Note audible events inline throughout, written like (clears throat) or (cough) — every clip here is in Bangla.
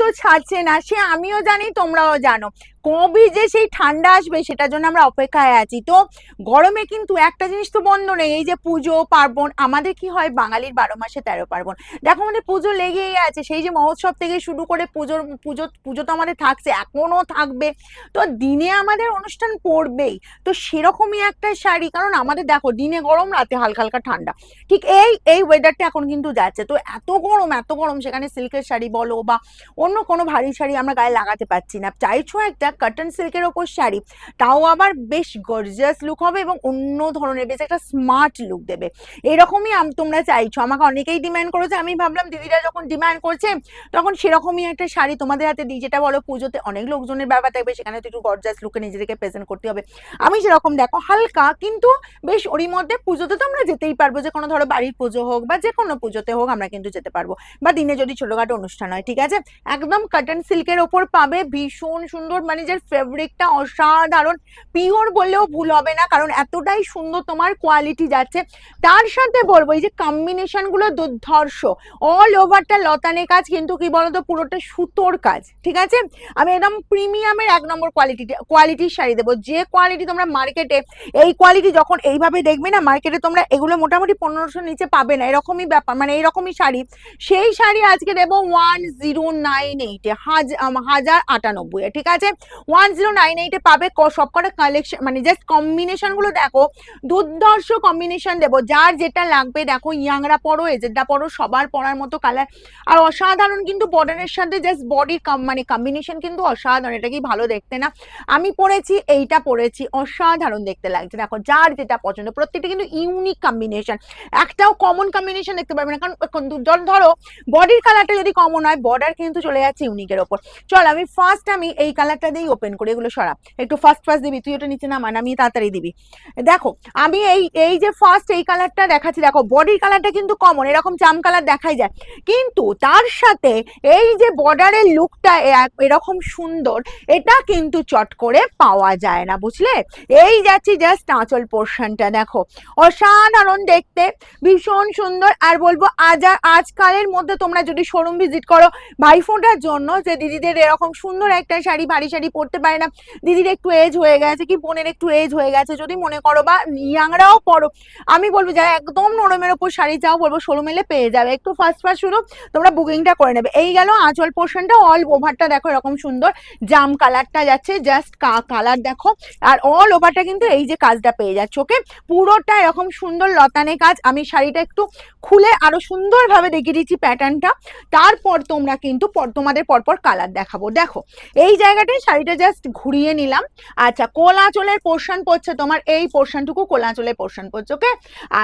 তো ছাড়ছে না সে আমিও জানি তোমরাও জানো। কবে যে সেই ঠান্ডা আসবে সেটার জন্য আমরা অপেক্ষায় আছি। তো গরমে কিন্তু একটা জিনিস তো বন্ধ নেই, এই যে পুজো, পার্বণ, আমাদের কি হয় বাঙালির বারো মাসে তেরো পার্বণ। দেখো আমাদের পুজো লেগেই আছে, সেই যে মহোৎসব থেকে শুরু করে পুজোর, পুজো পুজো তো আমাদের থাকছে, এখনও থাকবে। তো দিনে আমাদের অনুষ্ঠান পড়বেই, তো সেরকমই একটা শাড়ি, কারণ আমাদের দেখো দিনে গরম, রাতে হালকা হালকা ঠান্ডা। ঠিক এই এই ওয়েদারটা এখন কিন্তু যাচ্ছে। তো এত গরম এত গরম, সেখানে সিল্কের শাড়ি বলো বা অন্য কোনো ভারী শাড়ি আমরা গায়ে লাগাতে পারছি না। চাইছো একটা কটন সিল্কের ওপর শাড়ি, তাও আবার বেশ গর্জিয়াস লুক হবে এবং অন্য ধরনের বেশ একটা স্মার্ট লুক দেবে। এরকমই তোমরা চাইছো। আমাকে অনেকেই ডিমান্ড করেছে, আমি ভাবলাম দিদিরা যখন ডিম্যান্ড করছে, তখন সেরকমই একটা শাড়ি তোমাদের হাতে দিই, যেটা বলো পুজোতে অনেক লোকজনের ব্যাপার থাকবে, সেখানে তো একটু গর্জাস লুকে নিজেদেরকে প্রেজেন্ট করতে হবে। আমি সেরকম দেখো, হালকা, কিন্তু বেশ ওরই মধ্যে পুজোতে তো আমরা যেতেই পারব, যে কোনো ধরো বাড়ির পুজো হোক বা যে কোনো পুজোতে হোক আমরা কিন্তু যেতে পারব। বা দিনে যদি ছোটখাটো অনুষ্ঠান হয়, ঠিক আছে? একদম কটন সিল্কের ওপর পাবে ভীষণ সুন্দর মানে যে ফেব্রিকটা অসাধারণ। পিওর বললেও ভুল হবে না, কারণ এতটাই সুন্দর তোমার কোয়ালিটি যাচ্ছে। তার সাথে বলব, এই যে কম্বিনেশনগুলো দুর্ধর্ষ অল ওভারটা লতানে কাজ, কিন্তু কি বলতো, পুরোটা সুতোর কাজ, ঠিক আছে? আমি একদম প্রিমিয়ামের এক নম্বর কোয়ালিটি কোয়ালিটির শাড়ি দেবো। যে কোয়ালিটি তোমরা মার্কেটে এই কোয়ালিটি যখন এইভাবে দেখবে না মার্কেটে তোমরা এগুলো মোটামুটি পনেরোশো নিচে পাবে না, এরকমই ব্যাপার মানে এরকমই শাড়ি। সেই শাড়ি আজকে দেবো ওয়ান জিরো নাইন এইটে হাজার আটানব্বই ঠিক আছে? ওয়ান জিরো নাইন এইটে পাবে সবকটা কালেকশন মানে জাস্ট কম্বিনেশনগুলো দেখো, দুর্ধর্ষ কম্বিনেশন দেবো। যার যেটা লাগবে, দেখো, ইয়াংরা পরো এজেডটা পরো, সবার পরার মতো কালার আর অসাধারণ কিন্তু বর্ডারের সাথে জাস্ট বডির মানে কম্বিনেশন কিন্তু অসাধারণ এটা কি ভালো দেখতে না। আমি পরেছি, এইটা পরেছি, অসাধারণ দেখতে লাগছে। দেখো, যার যেটা পছন্দ, প্রত্যেকটা কিন্তু ইউনিক কম্বিনেশন একটাও কমন কম্বিনেশন দেখতে পারবে না, কারণ ধরো বডির কালারটা যদি কমন হয় বর্ডার কিন্তু চলে যাচ্ছে ইউনিকের ওপর। চল, আমি ফার্স্ট আমি এই কালারটা দিয়েই ওপেন করি, এগুলো সরা। একটু ফার্স্ট ফার্স্ট দিবি, তুই ওটা নিচে নামান আমি তাড়াতাড়ি দিবি। দেখো, আমি এই এই যে ফার্স্ট এই কালারটা দেখাচ্ছি, দেখো বডির কালারটা কিন্তু কমন এরকম জাম কালার দেখাই যায়। কিন্তু তার সাথে এই যে বর্ডারের লুকটা এরকম সুন্দর, এটা কিন্তু চট করে পাওয়া যায় না, বুঝলে? এই যাচ্ছি জাস্ট আঁচল পোর্শনটা দেখো। অসাধারণ দেখতে, ভীষণ সুন্দর। আর বলব, আজ, আজকালের মধ্যে তোমরা যদি শোরুম ভিজিট করো, ভাইফোঁটার জন্য যে দিদিদের এরকম সুন্দর একটা শাড়ি, ভারী শাড়ি পরতে পারে না, দিদির একটু এজ হয়ে গেছে কি বোনের একটু এজ হয়ে গেছে, যদি মনে করো বা ইয়াংরাও পরো আমি বলব যারা একদম নরমের ওপর শাড়ি চাও বলব শোরুম এলে পেয়ে যাবে। একটু ফার্স্ট ফার্স্ট শুরু তোমরা বুকিংটা করে নেবে। এই গেল আঁচল পোর্শনটা অল ওভারটা দেখো এরকম সুন্দর, জাম কালারটা যাচ্ছে জাস্ট কালার দেখো, আর অল ওভারটা কিন্তু এই যে কাজটা পেয়ে যাচ্ছে ওকে পুরোটা এরকম সুন্দর লতানে কাজ, আমি শাড়িটা একটু খুলে আরও সুন্দরভাবে দেখিয়ে দিচ্ছি প্যাটার্নটা তারপর তোমরা কিন্তু তোমাদের পরপর কালার দেখাবো। দেখো, এই জায়গাটায় শাড়িটা জাস্ট ঘুরিয়ে নিলাম। আচ্ছা কোল আঁচলের পোর্শন পড়ছে তোমার, এই পোর্শনটুকু কোল আঁচলের পোর্শন পড়ছে ওকে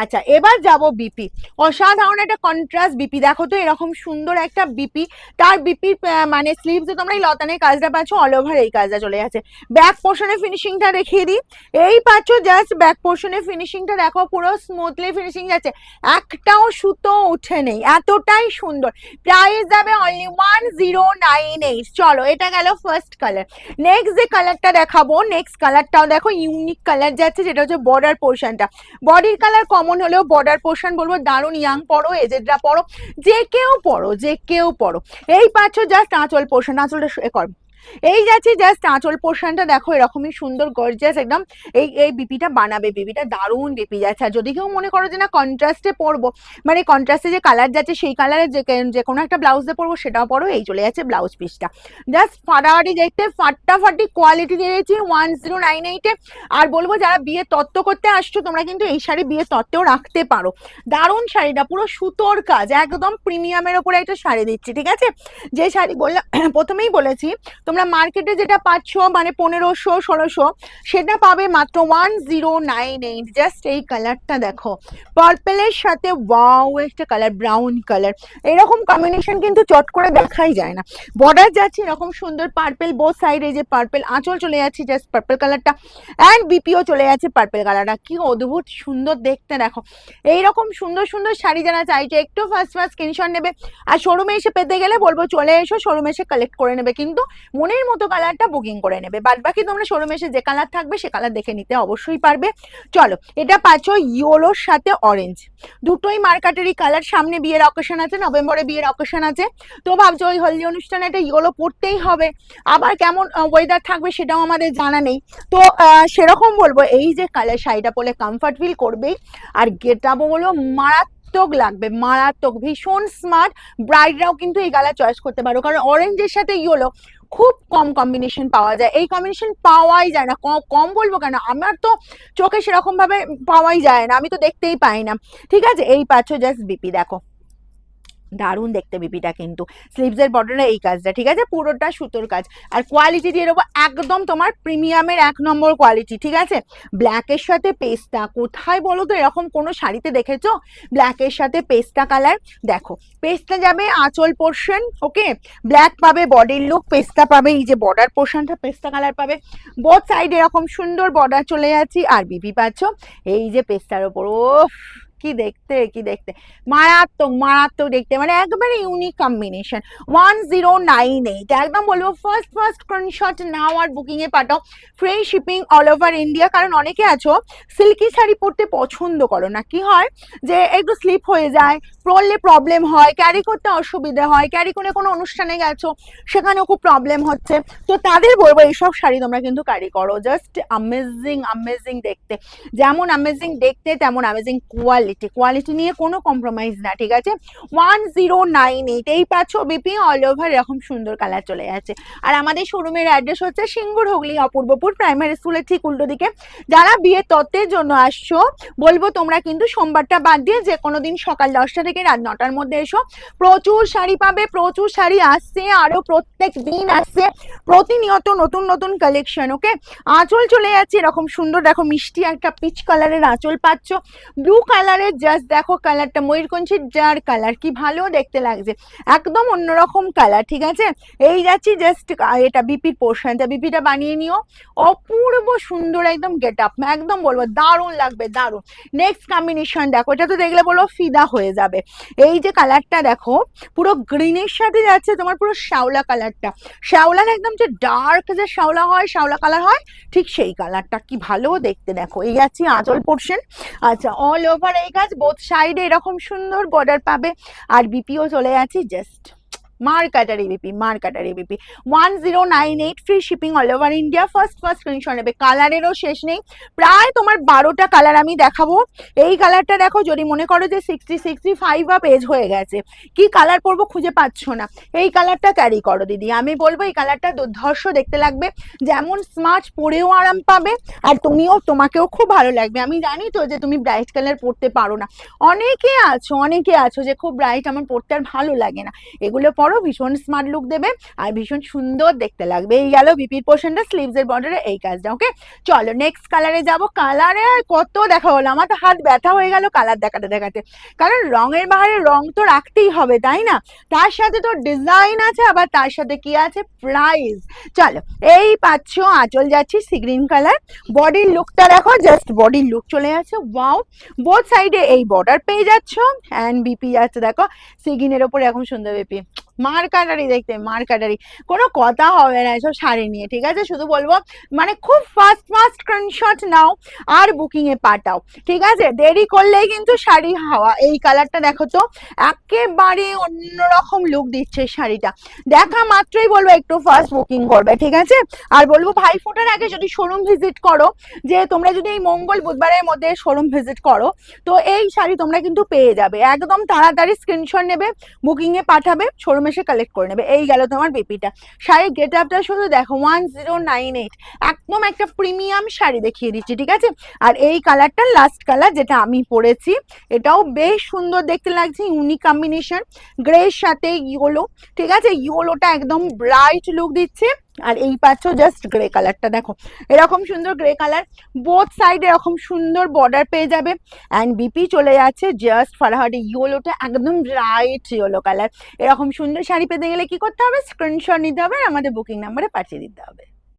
আচ্ছা এবার যাব বিপি অসাধারণ একটা কন্ট্রাস্ট বিপি দেখো তো, এরকম সুন্দর একটা বিপি তার বিপি মানে স্লিভসে তোমরা এই লতানের কাজটা পাচ্ছ অল ওভার এই কাজটা চলে যাচ্ছে ব্যাক পোর্শনের ফিনিশিংটা দেখিয়ে দিই। এই পাচ্ছ জাস্ট ব্যাক পোর্শনের ফিনিশিংটা দেখো পুরো স্মুথলি ফিনিশিং যাচ্ছে। একটাও সুতো উঠে নেই, এতটাই সুন্দর। প্রাইস যাবে only one zero nine eight চলো, এটা গেল ফার্স্ট কালার নেক্সট যে কালারটা দেখাবো নেক্সট কালারটাও দেখো ইউনিক কালার যাচ্ছে যেটা হচ্ছে বর্ডার পোর্শনটা বডির কালার কমন হলেও বর্ডার পোর্শন বলব, দারুণ ইয়াং পরো এজেডরা পরো, যে কেউ পরো, যে কেউ পরো। এই পাচ্ছ জাস্ট আঁচল পোর্শন আঁচলটা কর। এই যাচ্ছে জাস্ট আঁচল পোর্শনটা দেখো, এরকমই সুন্দর গর্জিয়াস একদম। এই এই বিপিটা বানাবে বিপিটা দারুণ বিপি যাচ্ছে। আর যদি কেউ মনে করো যে না কন্ট্রাস্টে পরবো মানে কন্ট্রাস্টে যে কালার যাচ্ছে, সেই কালারে যে যে কোনো একটা ব্লাউজে পরবো, সেটাও পরো, এই চলে যাচ্ছে ব্লাউজ পিসটা জাস্ট ফাটাফাটি দেখতে, ফাটাফাটি কোয়ালিটি দিয়েছি ওয়ান জিরো নাইন এইটে আর বলব, যারা বিয়ে তত্ত্ব করতে আসছো, তোমরা কিন্তু এই শাড়ি বিয়ে তত্ত্বেও রাখতে পারো। দারুণ শাড়িটা, পুরো সুতোর কাজ, একদম প্রিমিয়ামের ওপরে একটা শাড়ি দিচ্ছি, ঠিক আছে? যে শাড়ি বললাম, (clears throat) প্রথমেই বলেছি তোমরা মার্কেটে যেটা পাচ্ছ মানে পনেরোশো, ষোলোশো, সেটা পাবে মাত্র one zero nine eight just এই কালারটা দেখো। পার্পেলের সাথে ওয়াও একটা কালার ব্রাউন কালার এরকম কম্বিনেশন কিন্তু চট করে দেখাই যায় না। বর্ডার যাচ্ছে এরকম সুন্দর পার্পেল বোথ সাইডে যে পার্পেল আঁচল চলে যাচ্ছে জাস্ট পার্পেল কালারটা অ্যান্ড বিপিও চলে যাচ্ছে পার্পেল কালারটা কি অদ্ভুত সুন্দর দেখতে দেখো। এইরকম সুন্দর সুন্দর শাড়ি যারা চাইছে, একটু ফার্স্ট ফার্স্ট স্ক্রিনশট নেবে। আর শোরুমে এসে পেতে গেলে বলব, চলে এসো শোরুমে এসে কালেক্ট করে নেবে। কিন্তু মনের মতো কালারটা বুকিং করে নেবে। বাদ বাকি তোমরা শোরুমে এসে যে কালার থাকবে, সে কালার দেখে নিতে অবশ্যই পারবে। চলো, এটা পাচ্ছ ইয়োলোর সাথে অরেঞ্জ দুটোই মার্কাটারি কালার সামনে বিয়ের অকেশন আছে, নভেম্বরে বিয়ের অকেশন আছে। তো ভাবছ ওই হলদি অনুষ্ঠানে এটা ইয়োলো পড়তেই হবে। আবার কেমন ওয়েদার থাকবে সেটাও আমাদের জানা নেই। তো সেরকম বলব, এই যে কালার শাড়িটা পরলে কমফর্ট ফিল করবেই। আর গেটাবো বলো মারাত্মক লাগবে, মারাত্মক। ভীষণ স্মার্ট ব্রাইডরাও কিন্তু এই কালার চয়েস করতে পারো। কারণ অরেঞ্জের সাথে ইয়েলো খুব কম কম্বিনেশন পাওয়া যায়। এই কম্বিনেশন পাওয়াই যায় না। কম বলব কেন? আমার তো চোখে সেরকম ভাবে পাওয়াই যায় না। আমি তো দেখতেই পাই না। ঠিক আছে? এই পাচ্ছ জাস্ট বিপি দেখো। দারুণ দেখতে বিপিটা কিন্তু। স্লিভসের বর্ডারে এই কাজটা, ঠিক আছে? পুরোটা সুতোর কাজ। আর কোয়ালিটি দিয়ে দেবো একদম তোমার প্রিমিয়ামের এক নম্বর কোয়ালিটি ঠিক আছে? ব্ল্যাকের সাথে পেস্তা কোথায় বলো তো এরকম কোনো শাড়িতে দেখেছ? ব্ল্যাকের সাথে পেস্তা কালার দেখো পেস্তা যাবে আঁচল পোর্শন ওকে ব্ল্যাক পাবে বডির লুক পেস্তা পাবে এই যে বর্ডার পোর্শনটা পেস্তা কালার পাবে। বোথ সাইড এরকম সুন্দর বর্ডার চলে যাচ্ছি আর বিপি পাচ্ছ, এই যে পেস্তার ওপর ও কি দেখতে কি দেখতে? মারাত্মক মারাত্মক দেখতে মানে একবারে unique combination one zero nine eight একদম বলব ফার্স্ট ফার্স্ট স্ক্রিনশট নাও আর বুকিং এ পাঠাও। Free shipping all over India কারণ অনেকে আছো সিল্কি শাড়ি পরতে পছন্দ করো না। কি হয়? যে একটু স্লিপ হয়ে যায়, পরলে প্রবলেম হয় ক্যারি করতে অসুবিধা হয় ক্যারি করে কোনো অনুষ্ঠানে গেছো, সেখানেও খুব প্রবলেম হচ্ছে। তো তাদের বলব, এইসব শাড়ি তোমরা কিন্তু ক্যারি করো। জাস্ট আমেজিং আমেজিং দেখতে। যেমন আমেজিং দেখতে, তেমন অ্যামেজিং কোয়ালিটি কোয়ালিটি কোয়ালিটি নিয়ে কোনো কম্প্রোমাইজ না, ঠিক আছে? ওয়ান জিরো নাইন এইট এই পাচ্ছ বিপি অল ওভার এরকম সুন্দর কালার চলে যাচ্ছে। আর আমাদের শোরুমের অ্যাড্রেস হচ্ছে সিঙ্গুর হুগলি, অপূর্বপুর প্রাইমারি স্কুলের ঠিক উল্টো দিকে। যারা বিয়ের তত্ত্বের জন্য আসছো, বলব তোমরা কিন্তু সোমবারটা বাদ দিয়ে যে কোনো দিন সকাল দশটা থেকে রাত নটার মধ্যে এসো। প্রচুর শাড়ি পাবে, প্রচুর শাড়ি আসছে, আরও প্রত্যেক দিন আসছে। প্রতিনিয়ত নতুন নতুন কালেকশন ওকে আঁচল চলে যাচ্ছে, এরকম সুন্দর, দেখো মিষ্টি একটা পিচ কালারের আঁচল পাচ্ছ। ব্লু কালারের জাস্ট দেখো কালারটা ময়ূরকঞ্চির যার কালার কি ভালো দেখতে লাগছে। একদম অন্যরকম কালার ঠিক আছে? এই যাচ্ছি জাস্ট এটা বিপির পোর্শনটা বিপিটা বানিয়ে নিও। অপূর্ব সুন্দর একদম গেট আপ একদম বলব, দারুণ লাগবে, দারুণ। নেক্সট কম্বিনেশন দেখো, এটা তো দেখলে বলব ফিদা হয়ে যাবে। এই যে কালারটা দেখো, পুরো গ্রিনের সাথে যাচ্ছে তোমার পুরো শ্যাওলা কালারটা শ্যাওলার একদম যে ডার্ক যে শ্যাওলা হয়, শ্যাওলা কালার হয়, ঠিক সেই কালারটা কি ভালো দেখতে দেখো। এই যাচ্ছি আঁচল পোর্শন আচ্ছা অল ওভার এই কাজ বোথ সাইডে এরকম সুন্দর বর্ডার পাবে। আর বিপিও চলে আছে জাস্ট মার কাটারি বিপি মার কাটারি BP one zero nine eight free shipping all over India first first screenshot নেবে। কালারেরও শেষ নেই। প্রায় তোমার বারোটা কালার আমি দেখাবো। এই কালারটা দেখো, যদি মনে করো যে sixty sixty five up age হয়ে গেছে, কি কালার পরবো খুঁজে পাচ্ছ না। এই কালারটা ক্যারি করো দিদি। আমি বলব এই কালারটা দুর্ধর্ষ দেখতে লাগবে। যেমন স্মার্ট পরেও আরাম পাবে, আর তুমিও, তোমাকেও খুব ভালো লাগবে। আমি জানি তো যে তুমি ব্রাইট কালার পরতে পারো না। অনেকে আছো অনেকে আছো যে খুব ব্রাইট আমার পরতে আর ভালো লাগে না। এগুলো পরো ভীষণ স্মার্ট লুক দেবে আর ভীষণ সুন্দর দেখতে লাগবে। এই গেল বিপির পোর্শনটা স্লিভস এর বর্ডারে এই কাজটা ওকে চলো নেক্সট কালারে যাব। কালারে আর কত দেখা হলো? আমার তো হাত ব্যথা হয়ে গেল কালার দেখাতে দেখাতে। কারণ রঙের বাহারে রং তো রাখতেই হবে, তাই না? তার সাথে তো ডিজাইন আছে, আবার তার সাথে কি আছে? প্রাইস চলো, এই পাচ্ছ, আঁচল যাচ্ছি সি গ্রিন কালার বডির লুকটা দেখো জাস্ট বডির লুক চলে যাচ্ছে ওয়াও বোথ সাইডে এই বর্ডার পেয়ে যাচ্ছ অ্যান্ড বিপি যাচ্ছে দেখো। সিগিনের ওপর এখন সুন্দর বিপি মার কাটারি দেখতে, মার কাটারি। কোনো কথা হবে না এসব শাড়ি নিয়ে, ঠিক আছে? শুধু বলব মানে খুব ফাস্ট ফাস্ট স্ক্রিনশট নাও আর বুকিং এ পাঠাও, ঠিক আছে? দেরি করলেই কিন্তু শাড়ি হাওয়া। এই কালারটা দেখো তো, একেবারে অন্যরকম লুক দিচ্ছে শাড়িটা। দেখা মাত্রই বলব, একটু ফার্স্ট বুকিং করবে, ঠিক আছে? আর বলব, ভাই ফোটার আগে যদি শোরুম ভিজিট করো, যে তোমরা যদি এই মঙ্গল বুধবারের মধ্যে শোরুম ভিজিট করো, তো এই শাড়ি তোমরা কিন্তু পেয়ে যাবে। একদম তাড়াতাড়ি স্ক্রিনশট নেবে বুকিং এ পাঠাবে শোরুম এসে কালেক্ট করে নেবে। এই গেল তোমার বেপিটা। শাড়ির গেট আপটা শুধু দেখো ওয়ান জিরো নাইন এইট একদম একটা প্রিমিয়াম শাড়ি দেখিয়ে দিচ্ছি, ঠিক আছে? আর এই কালারটা লাস্ট কালার যেটা আমি পরেছি, এটাও বেশ সুন্দর দেখতে লাগছে ইউনিক কম্বিনেশন গ্রের সাথে ইয়োলো ঠিক আছে? ইয়োলোটা একদম ব্রাইট লুক দিচ্ছে। আর এই পাচ্ছ জাস্ট গ্রে কালারটা দেখো। এরকম সুন্দর গ্রে কালার বোথ সাইড এরকম সুন্দর বর্ডার পেয়ে যাবে। অ্যান্ড বিপি চলে যাচ্ছে জাস্ট ফারাহাটে ইয়োলোটা একদম ব্রাইট ইয়োলো কালার এরকম সুন্দর শাড়ি পেতে গেলে কি করতে হবে? স্ক্রিনশট নিতে হবে আর আমাদের বুকিং নাম্বারে পাঠিয়ে দিতে হবে।